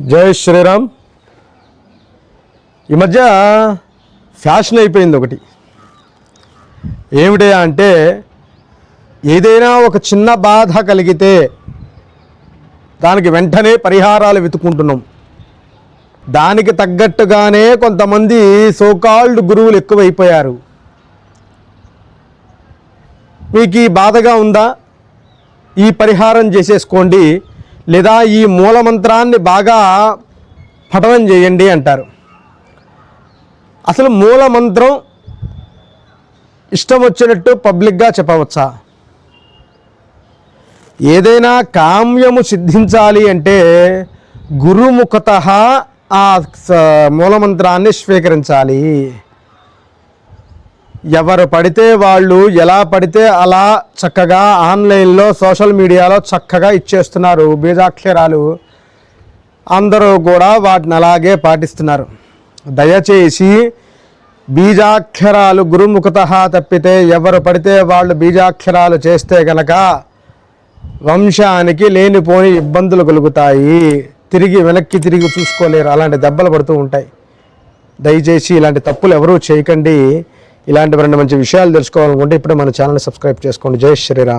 జై శ్రీరామ్. ఈ మధ్య ఫ్యాషన్ అయిపోయింది ఒకటి. ఏమిటయా అంటే ఏదైనా ఒక చిన్న బాధ కలిగితే దానికి వెంటనే పరిహారాలు వెతుకుంటున్నాం దానికి తగ్గట్టుగానే కొంతమంది సోకాల్డ్ గురువులు ఎక్కువైపోయారు. మీకు ఈ బాధగా ఉందా? ఈ పరిహారం చేసేసుకోండి. లేదా ఈ మూలమంత్రాన్ని బాగా పఠనం చేయండి అంటారు. అసలు మూలమంత్రం ఇష్టం వచ్చినట్టు పబ్లిక్గా చెప్పవచ్చా? ఏదైనా కామ్యము సిద్ధించాలి అంటే గురుముఖత ఆ స- మూలమంత్రాన్ని స్వీకరించాలి. ఎవరు పడితే వాళ్ళు ఎలా పడితే అలా చక్కగా ఆన్లైన్లో సోషల్ మీడియాలో చక్కగా ఇచ్చేస్తున్నారు బీజాక్షరాలు. అందరూ కూడా వాటిని అలాగే పాటిస్తున్నారు. దయచేసి బీజాక్షరాలు గురుముఖత తప్పితే ఎవరు పడితే వాళ్ళు బీజాక్షరాలు చేస్తే గనక వంశానికి లేనిపోని ఇబ్బందులు కలుగుతాయి. తిరిగి వెనక్కి తిరిగి చూసుకోలేరు. అలాంటి దెబ్బలు పడుతూ ఉంటాయి. దయచేసి ఇలాంటి తప్పులు ఎవరూ చేయకండి. ఇలాంటి రెండు మంచి విషయాలు తెలుసుకోవాలనుకుంటే ఇప్పుడే మన ఛానల్ సబ్స్క్రైబ్ చేసుకోండి. జై శ్రీరామ్.